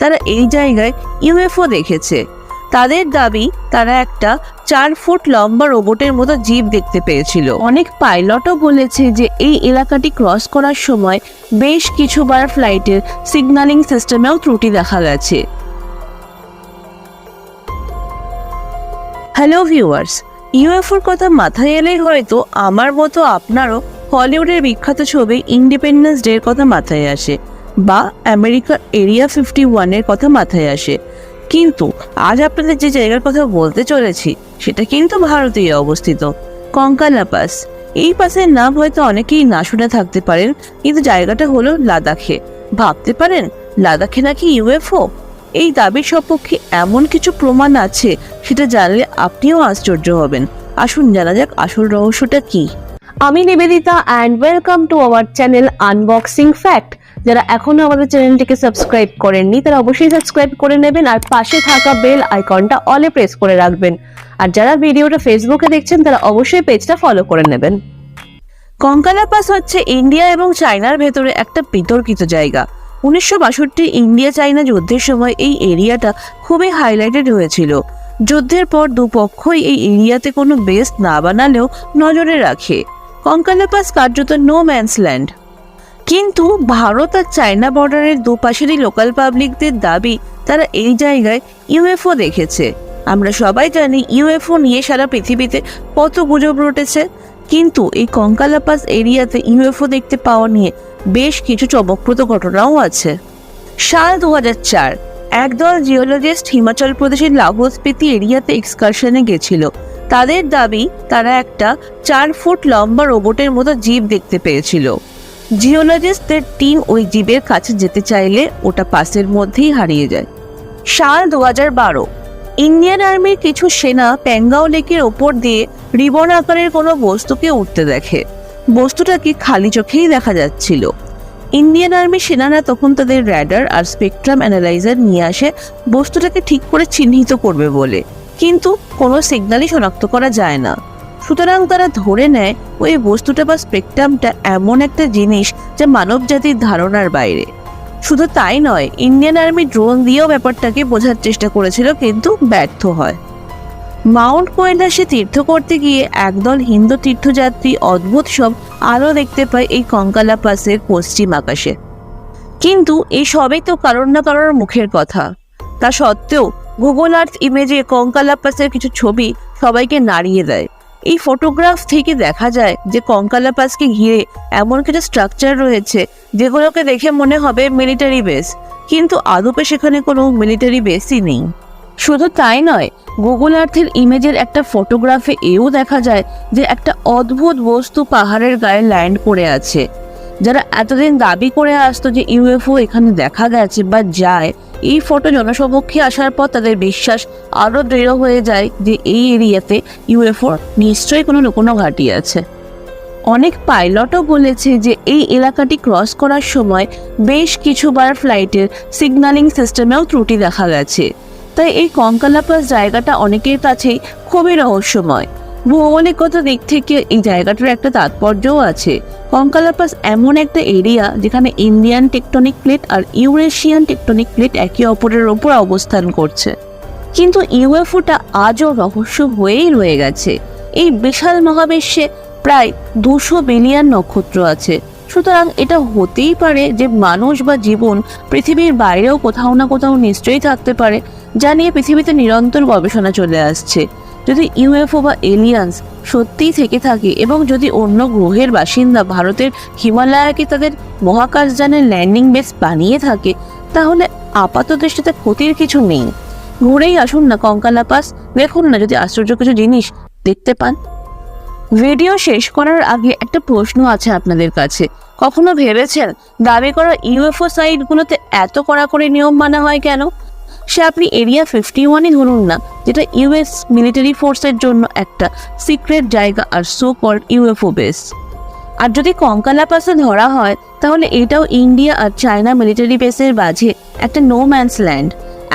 তারা এই জায়গায় ইউএফও দেখেছে। তাদের দাবি, তারা একটা চার ফুট লম্বা রোবটের মতো জীব দেখতে পেয়েছিল। অনেক পাইলটও বলেছে যে এই এলাকাটি ক্রস করার সময় বেশ কিছুবার ফ্লাইটের সিগন্যালিং সিস্টেমেও ত্রুটি দেখা গেছে। হ্যালো ভিউয়ার্স, ইউএফওর কথা মাথায় এলেই হয়তো আমার মতো আপনারও হলিউডের বিখ্যাত ছবি ইন্ডিপেন্ডেন্স ডের কথা মাথায় আসে। বা আমেরিকার এরিয়া ফিফটি ওয়ানের কথা মাথায় আসে। কিন্তু আজ আপনাদের যে জায়গার কথা বলতে চলেছি, সেটা কিন্তু ভারতেই অবস্থিত। কঙ্কালা পাস এই পাসের নাম হয়তো অনেকেই না শুনে থাকতে পারেন, কিন্তু জায়গাটা হলো লাদাখে। ভাবতে পারেন, লাদাখে নাকি ইউএফও এই দাবির সপক্ষে এমন কিছু প্রমাণ আছে, সেটা জানলে আপনিও আশ্চর্য হবেন। আসুন জানা যাক আসল রহস্যটা কি। আমি Nibedita and welcome to our channel unboxing fact যারা এখনও আমাদের চ্যানেলটিকে সাবস্ক্রাইব করেননি, তারা অবশ্যই সাবস্ক্রাইব করে নেবেন আর পাশে থাকা বেল আইকনটা অলে প্রেস করে রাখবেন। আর যারা ভিডিওটা ফেসবুকে দেখছেন, তারা অবশ্যই পেজটা ফলো করে নেবেন। কঙ্কালা পাস হচ্ছে ইন্ডিয়া এবং চায়নার ভেতরে একটা বিতর্কিত জায়গা। উনিশশো বাষট্টি ইন্ডিয়া চায়না যুদ্ধের সময় এই এরিয়াটা খুবই হাইলাইটেড হয়েছিল। যুদ্ধের পর দুপক্ষই এই এরিয়াতে কোনো বেস না বানালেও নজরে রাখে। কঙ্কালা পাস কার্যত নো ম্যানস ল্যান্ড কিন্তু ভারত আর চায়না বর্ডারের দুপাশেরই লোকাল পাবলিকদের দাবি, তারা এই জায়গায় ইউএফও দেখেছে। আমরা সবাই জানি ইউএফও নিয়ে সারা পৃথিবীতে কত গুজব রটেছে, কিন্তু এই কঙ্কালাপাস এরিয়াতে ইউএফও দেখতে পাওয়া নিয়ে বেশ কিছু চমকপ্রদ ঘটনাও আছে। সাল দু একদল জিওলজিস্ট হিমাচল প্রদেশের লাহোল স্পিতি এরিয়াতে এক্সকারশনে গেছিল। তাদের দাবি, তারা একটা চার ফুট লম্বা রোবটের মতো জীব দেখতে পেয়েছিল। জিওলজিস্টদের টিম ওই জীবের কাছে যেতে চাইলে ওটা পাসের মধ্যেই হারিয়ে যায়। সাল দু বারো, ইন্ডিয়ান আর্মির কিছু সেনা প্যাঙ্গাও লেকের ওপর দিয়ে রিবন আকারের কোনো বস্তুকে উঠতে দেখে। বস্তুটাকে খালি চোখেই দেখা যাচ্ছিল। ইন্ডিয়ান আর্মি সেনারা তখন তাদের র্যাডার আর স্পেকট্রাম অ্যানালাইজার নিয়ে আসে বস্তুটাকে ঠিক করে চিহ্নিত করবে বলে। কিন্তু কোনো সিগন্যালই শনাক্ত করা যায় না। সুতরাং তারা ধরে নেয়, ওই বস্তুটা বা স্পেকট্রামটা এমন একটা জিনিস যা মানব জাতির ধারণার বাইরে। শুধু তাই নয় ইন্ডিয়ান আর্মি ড্রোন দিয়েও ব্যাপারটাকে বোঝার চেষ্টা করেছিল, কিন্তু ব্যর্থ হয়। মাউন্ট কৈলাসে তীর্থ করতে গিয়ে একদল হিন্দু তীর্থযাত্রী অদ্ভুত সব আলো দেখতে পায় এই কঙ্কালা পাসের পশ্চিম আকাশে। কিন্তু এই সবই তো কারোর না কারোর মুখের কথা। তা সত্ত্বেও গুগল আর্থ ইমেজে কঙ্কালা পাসের কিছু ছবি সবাইকে নাড়িয়ে দেয়। এই ফটোগ্রাফ থেকে দেখা যায় যে কঙ্কালা পাসকে ঘিরে এমন কিছু স্ট্রাকচার রয়েছে যেগুলোকে দেখে মনে হবে মিলিটারি বেস কিন্তু আদপে সেখানে কোনো মিলিটারি বেসই নেই। শুধু তাই নয় গুগল আর্থের ইমেজের একটা ফটোগ্রাফে এও দেখা যায় যে একটা অদ্ভুত বস্তু পাহাড়ের গায়ে ল্যান্ড করে আছে। যারা এতদিন দাবি করে আসতো যে ইউএফও এখানে দেখা গেছে বা যায়, এই ফটো জনসমক্ষে আসার পর তাদের বিশ্বাস আরও দৃঢ় হয়ে যায় যে এই এরিয়াতে ইউএফও নিশ্চয়ই কোনো লুকোনো ঘাঁটি আছে। অনেক পাইলটও বলেছে যে এই এলাকাটি ক্রস করার সময় বেশ কিছুবার ফ্লাইটের সিগন্যালিং সিস্টেমেও ত্রুটি দেখা গেছে। তাই এই কঙ্কালাপাস জায়গাটা অনেকের কাছেই খুবই রহস্যময়। ভৌগোলিকগত দিক থেকে এই জায়গাটার একটা তাৎপর্যও আছে। কঙ্কালাপাস এমন একটা এরিয়া যেখানে ইন্ডিয়ান টেকটনিক প্লেট আর ইউরেশিয়ান টেকটনিক প্লেট একে অপরের ওপর অবস্থান করছে। কিন্তু ইউএফওটা আজও রহস্য হয়েই রয়ে গেছে। এই বিশাল মহাবিশ্বে প্রায় দুশো বিলিয়ন নক্ষত্র আছে। সুতরাং এটা হতেই পারে যে মানুষ বা জীবন পৃথিবীর বাইরেও কোথাও না কোথাও নিশ্চয়ই থাকতে পারে, যা নিয়ে পৃথিবীতে নিরন্তর গবেষণা চলে আসছে। যদি ইউএফও বা এলিয়ান্স সত্যিই থেকে থাকে এবং যদি অন্য গ্রহের বাসিন্দা ভারতের হিমালয়াকে তাদের মহাকাশযানের ল্যান্ডিং বেস বানিয়ে থাকে, তাহলে আপাত দৃষ্টিতে ক্ষতির কিছু নেই। ঘুরেই আসুন না কঙ্কালা পাস দেখুন না যদি আশ্চর্য কিছু জিনিস দেখতে পান। ভিডিও শেষ করার আগে একটা প্রশ্ন আছে আপনাদের কাছে। কখনো ভেবেছেন দাবি করা ইউএফও সাইটগুলোতে এত কড়াকড়ি নিয়ম মানা হয় কেন? সে আপনি এরিয়া ফিফটি ওয়ানই ধরুন না যেটা ইউএস মিলিটারি ফোর্সের জন্য একটা সিক্রেট জায়গা আর সো কল্ড ইউএফও বেস আর যদি কঙ্কালা পাসে ধরা হয়, তাহলে এটাও ইন্ডিয়া আর চায়না মিলিটারি বেসের মাঝে একটা নো ম্যানস ল্যান্ড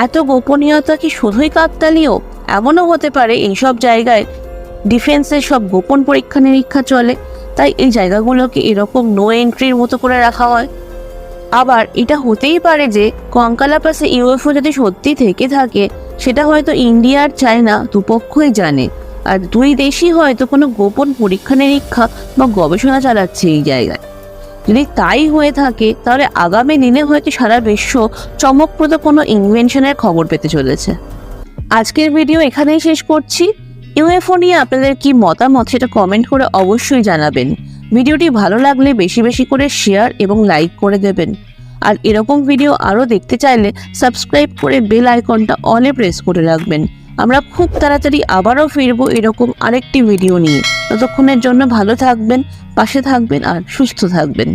এত গোপনীয়তা কি শুধুই কাকতালীয়? এমনও হতে পারে এইসব জায়গায় ডিফেন্সের সব গোপন পরীক্ষা নিরীক্ষা চলে, তাই এই জায়গাগুলোকে এরকম নো এন্ট্রির মতো করে রাখা হয়। আবার এটা হতেই পারে যে কঙ্কালা পাশে ইউএফও যদি সত্যি থেকে থাকে সেটা হয়তো ইন্ডিয়া আর চায়না দুপক্ষই জানে। আর দুই দেশই হয়তো কোনো গোপন পরীক্ষা নিরীক্ষা বা গবেষণা চালাচ্ছে এই জায়গায়। যদি তাই হয়ে থাকে, তাহলে আগামী দিনে হয়তো সারা বিশ্ব চমকপ্রদ কোনো ইনভেনশনের খবর পেতে চলেছে। আজকের ভিডিও এখানেই শেষ করছি। ইউএফও নিয়ে আপনাদের কি মতামত সেটা কমেন্ট করে অবশ্যই জানাবেন। ভিডিওটি ভালো লাগলে বেশি বেশি করে শেয়ার এবং লাইক করে দেবেন। আর এরকম ভিডিও আরও দেখতে চাইলে সাবস্ক্রাইব করে বেল আইকনটা অলে প্রেস করে রাখবেন। আমরা খুব তাড়াতাড়ি আবারও ফিরবো এরকম আরেকটি ভিডিও নিয়ে। ততক্ষণের জন্য ভালো থাকবেন, পাশে থাকবেন আর সুস্থ থাকবেন।